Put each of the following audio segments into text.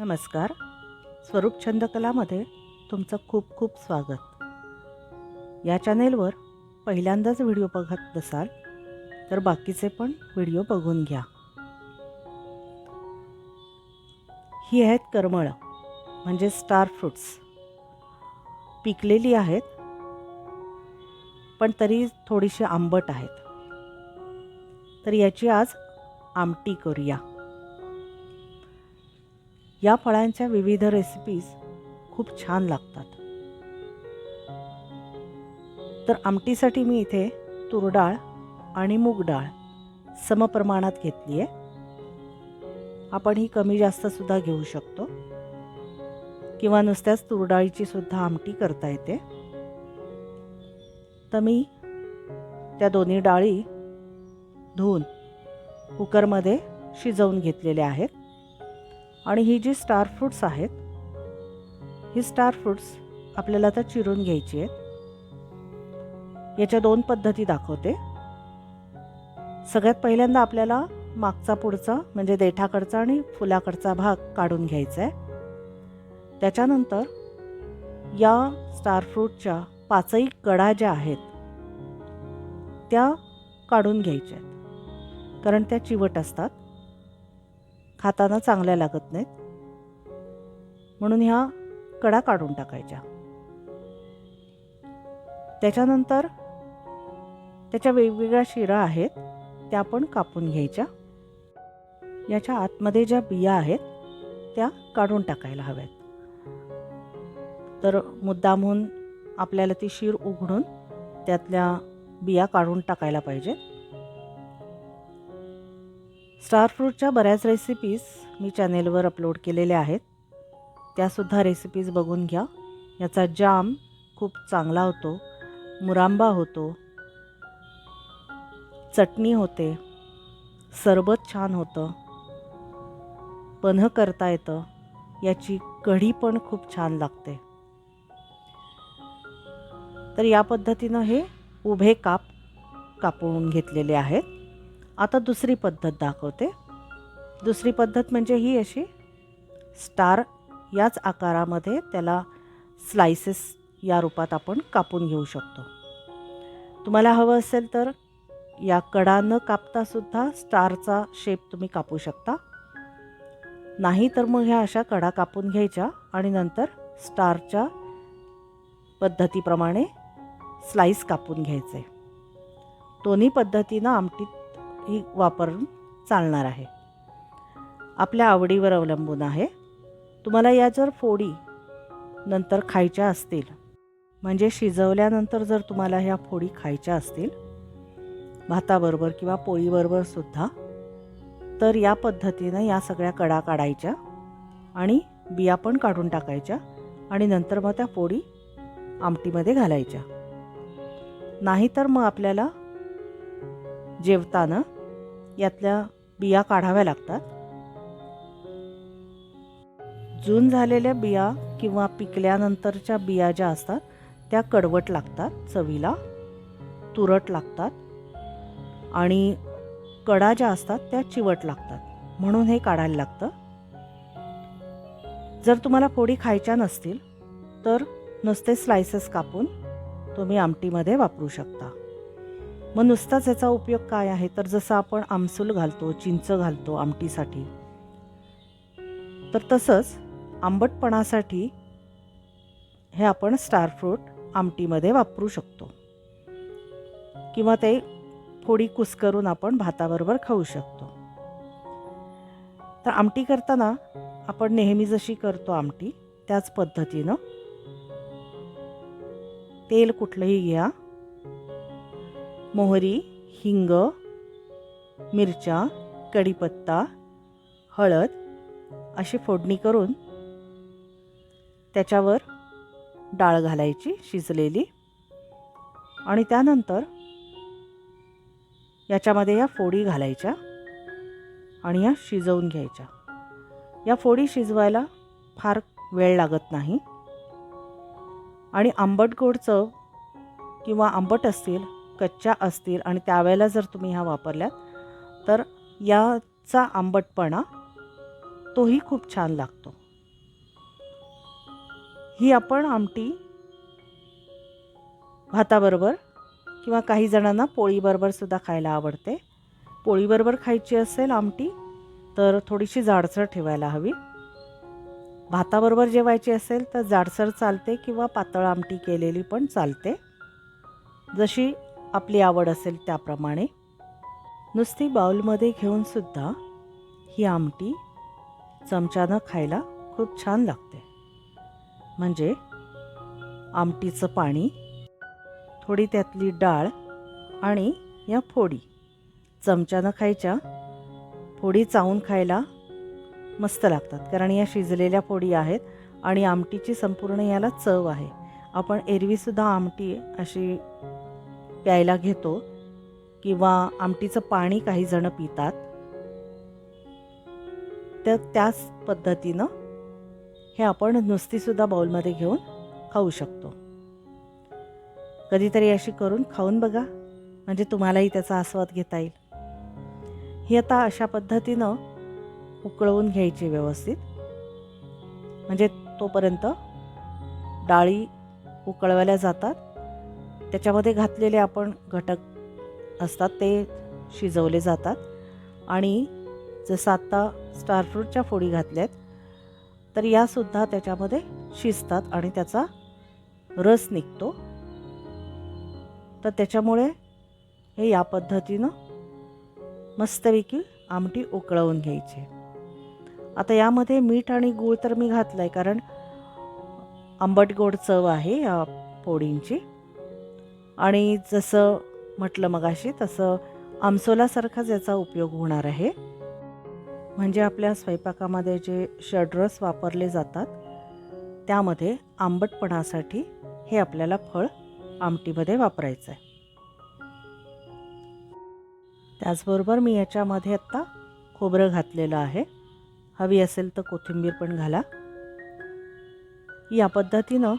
नमस्कार. स्वरूप छंदकलामध्ये तुमचं खूप खूप स्वागत. या चॅनेलवर पहिल्यांदाच व्हिडिओ बघत असाल तर बाकीचे पण व्हिडिओ बघून घ्या. ही आहेत करमळं म्हणजे स्टार फ्रुट्स. पिकलेली आहेत पण तरी थोडीशी आंबट आहेत. तर याची आज आमटी करूया. या फळांच्या विविध रेसिपीज खूप छान लागतात. तर आमटीसाठी मी इथे तुरडाळ आणि मूग डाळ समप्रमाणात घेतली आहे. आपण ही कमी जास्तसुद्धा घेऊ शकतो. किंवा नुसत्याच तुरडाळीची सुद्धा आमटी करता येते. तर मी त्या दोन्ही डाळी धुवून कुकरमध्ये शिजवून घेतलेल्या आहेत. आणि ही जी स्टार फ्रुट्स आहेत ही स्टार फ्रुट्स आपल्याला आता चिरून घ्यायची आहेत. याच्या दोन पद्धती दाखवते. सगळ्यात पहिल्यांदा आपल्याला मागचा पुढचा म्हणजे देठाकडचा आणि फुलाकडचा भाग काढून घ्यायचा आहे. त्याच्यानंतर या स्टार फ्रूटच्या पाचही कडा ज्या आहेत त्या काढून घ्यायच्या आहेत. कारण त्या चिवट असतात. खाताना चांगल्या लागत नाहीत. म्हणून ह्या कडा काढून टाकायच्या. त्याच्यानंतर त्याच्या वेगवेगळ्या शिरा आहेत त्या पण कापून घ्यायच्या. याच्या आतमध्ये ज्या बिया आहेत त्या काढून टाकायला हव्यात. तर मुद्दामहून आपल्याला ती शीर उघडून त्यातल्या बिया काढून टाकायला पाहिजेत. स्टार फ्रूटच्या बऱ्याच रेसिपीज मी चॅनेलवर अपलोड केलेल्या आहेत. त्यासुद्धा रेसिपीज बघून घ्या. याचा जाम खूप चांगला होतो. मुरांबा होतो. चटणी होते. सरबत छान होतं. पन्ह करता येतं. याची कढी पण खूप छान लागते. तर या पद्धतीनं हे उभे काप कापून घेतलेले आहेत. आता दुसरी पद्धत दाखवते. दुसरी पद्धत म्हणजे ही अशी. स्टार याच आकारामध्ये त्याला स्लायसेस या रूपात आपण कापून घेऊ शकतो. तुम्हाला हवं असेल तर या कडा न कापतासुद्धा स्टारचा शेप तुम्ही कापू शकता. नाही तर मग ह्या अशा कडा कापून घ्यायच्या आणि नंतर स्टारच्या पद्धतीप्रमाणे स्लाईस कापून घ्यायचे. दोन्ही पद्धतीनं आमटीत ही वापरून चालणार आहे. आपल्या आवडीवर अवलंबून आहे. तुम्हाला या जर फोडी नंतर खायच्या असतील. म्हणजे शिजवल्यानंतर जर तुम्हाला ह्या फोडी खायच्या असतील भाताबरोबर किंवा पोळीबरोबर सुद्धा तर या पद्धतीनं या सगळ्या कडा काढायच्या आणि बिया पण काढून टाकायच्या आणि नंतर मग त्या फोडी आमटीमध्ये घालायच्या. नाहीतर मग आपल्याला जेवताना यातल्या बिया काढाव्या लागतात. जून झालेल्या बिया किंवा पिकल्यानंतरच्या बिया ज्या असतात त्या कडवट लागतात चवीला तुरट लागतात आणि कडा ज्या असतात त्या चिवट लागतात. म्हणून हे काढायला लागतं. जर तुम्हाला फोडी खायच्या नसतील तर नुसते स्लायसेस कापून तुम्ही आमटीमध्ये वापरू शकता. मग नुसताच याचा उपयोग काय आहे? तर जसं आपण आमसूल घालतो चिंच घालतो आमटीसाठी तर तसंच आंबटपणासाठी हे आपण स्टार फ्रूट आमटीमध्ये वापरू शकतो. किंवा ते फोडी कुस्करून आपण भाताबरोबर खाऊ शकतो. तर आमटी करताना आपण नेहमी जशी करतो आमटी त्याच पद्धतीनं तेल कुठलंही घ्या. मोहरी हिंग मिरच्या कढीपत्ता हळद अशी फोडणी करून त्याच्यावर डाळ घालायची शिजलेली. आणि त्यानंतर याच्यामध्ये या फोडी घालायच्या आणि या शिजवून घ्यायच्या. या फोडी शिजवायला फार वेळ लागत नाही. आणि आंबट गोड चव किंवा आंबट असतील कच्च्या असतील आणि त्यावेळेला जर तुम्ही ह्या वापरल्यात तर याचा आंबटपणा तोही खूप छान लागतो. ही आपण आमटी भाताबरोबर किंवा काही जणांना पोळीबरोबर सुद्धा खायला आवडते. पोळीबरोबर खायची असेल आमटी तर थोडीशी जाडसर ठेवायला हवी. भाताबरोबर जेवायची असेल तर जाडसर चालते किंवा पातळ आमटी केलेली पण चालते. जशी आपली आवड असेल त्याप्रमाणे. नुसती बाउलमध्ये घेऊन सुद्धा ही आमटी चमच्यानं खायला खूप छान लागते. म्हणजे आमटीचं पाणी थोडी त्यातली डाळ आणि या फोडी चमच्यानं खायच्या फोडी चावून खायला मस्त लागतात. कारण या शिजलेल्या फोडी आहेत आणि आमटीची संपूर्ण याला चव आहे. आपण एरवीसुद्धा आमटी अशी प्यायला घेतो किंवा आमटीचं पाणी काही जण पितात तर त्याच पद्धतीनं हे आपण नुसतीसुद्धा बाउलमध्ये घेऊन खाऊ शकतो. कधीतरी अशी करून खाऊन बघा म्हणजे तुम्हालाही त्याचा आस्वाद घेता येईल. ही आता अशा पद्धतीनं उकळवून घ्यायची व्यवस्थित. म्हणजे तोपर्यंत डाळी उकळवल्या जातात. त्याच्यामध्ये घातलेले आपण घटक असतात ते शिजवले जातात. आणि जसं आत्ता स्टारफ्रूटच्या फोडी घातल्यात तर यासुद्धा त्याच्यामध्ये शिजतात आणि त्याचा रस निघतो. तर त्याच्यामुळे हे या पद्धतीनं मस्तपैकी आमटी उकळवून घ्यायची. आता यामध्ये मीठ आणि गूळ तर मी घातलं आहे कारण आंबट गोड चव आहे या पोळींची आणि जसं म्हटलं मगाशी तसं आमसोलासारखाच याचा उपयोग होणार आहे. म्हणजे आपल्या स्वयंपाकामध्ये जे षड्रस वापरले जातात त्यामध्ये आंबटपणासाठी हे आपल्याला फळ आमटीमध्ये वापरायचं आहे त्याचबरोबर मी याच्यामध्ये आत्ता खोबरं घातलेलं आहे. हवी असेल तर कोथिंबीर पण घाला. या पद्धतीनं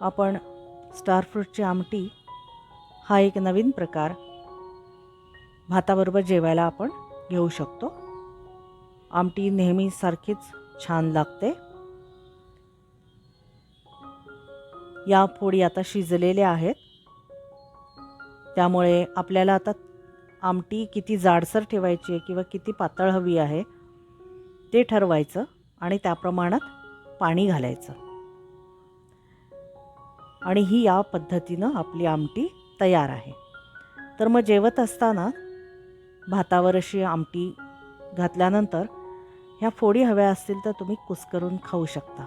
आपण स्टारफ्रूटची आमटी हा एक नवीन प्रकार. भाताबरोबर जेवायला आपण घेऊ शकतो. आमटी नेहमीसारखीच छान लागते. या फोडी आता शिजलेल्या आहेत. त्यामुळे आपल्याला आता आमटी किती जाडसर ठेवायची आहे किंवा किती पातळ हवी आहे ते ठरवायचं आणि त्या प्रमाणात पाणी घालायचं. आणि ही या पद्धतीनं आपली आमटी तयार आहे. तर मग जेवत असताना भातावर अशी आमटी घातल्यानंतर ह्या फोडी हव्या असतील तर तुम्ही कुस्करून खाऊ शकता.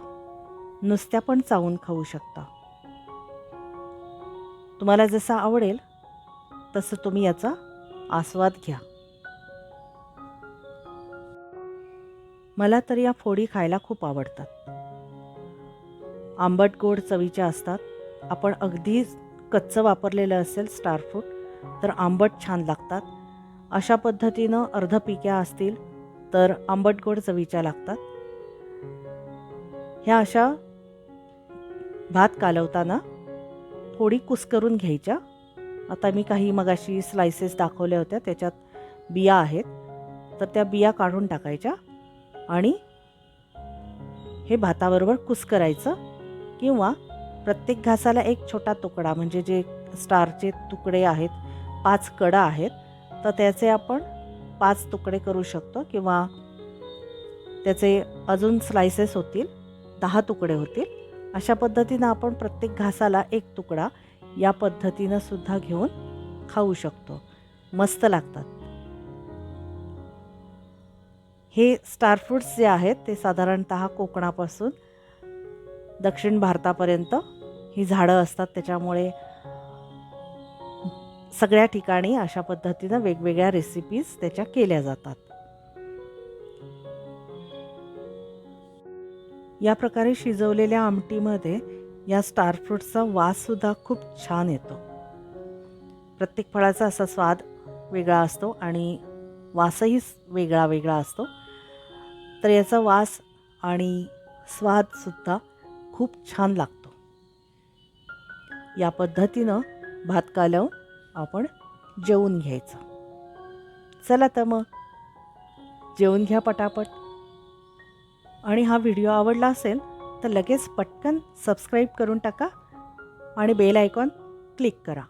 नुसत्या पण चावून खाऊ शकता. तुम्हाला जसं आवडेल तसं तुम्ही याचा आस्वाद घ्या. मला तर या फोडी खायला खूप आवडतात. आंबट गोड चवीच्या असतात. आपण अगदीच कच्चं वापरलेलं असेल स्टारफ्रूट तर आंबट छान लागतात. अशा पद्धतीनं अर्ध पिक्या असतील तर आंबट गोड चवीच्या लागतात. ह्या अशा भात कालवताना थोडी कुस्करून घ्यायच्या. आता मी काही मगाशी स्लायसेस दाखवल्या होत्या त्याच्यात बिया आहेत. तर त्या बिया काढून टाकायच्या आणि हे भाताबरोबर कुस्करायचं किंवा प्रत्येक घासाला एक छोटा तुकडा म्हणजे जे स्टारचे तुकडे आहेत पाच कडा आहेत तर त्याचे आपण पाच तुकडे करू शकतो किंवा त्याचे अजून स्लायसेस होतील दहा तुकडे होतील. अशा पद्धतीनं आपण प्रत्येक घासाला एक तुकडा या पद्धतीनं सुद्धा घेऊन खाऊ शकतो. मस्त लागतात. हे स्टार फ्रूट्स जे आहेत ते साधारणत कोकणापासून दक्षिण भारतापर्यंत ही झाडं असतात. त्याच्यामुळे सगळ्या ठिकाणी अशा पद्धतीनं वेगवेगळ्या रेसिपीज त्याच्या केल्या जातात. या प्रकारे शिजवलेल्या आमटीमध्ये या स्टार फ्रूटचा वाससुद्धा खूप छान येतो. प्रत्येक फळाचा असा स्वाद वेगळा असतो आणि वासही वेगळा वेगळा असतो. तर याचा वास आणि स्वादसुद्धा खूप छान लागतो. या पद्धतीनं भात कालवून आपण जेवून घ्यायचं. चला तर मग जेवून घ्या पटापट. आणि हा व्हिडिओ आवडला असेल तर लगेच पटकन सबस्क्राईब करून टाका आणि बेल आयकॉन क्लिक करा.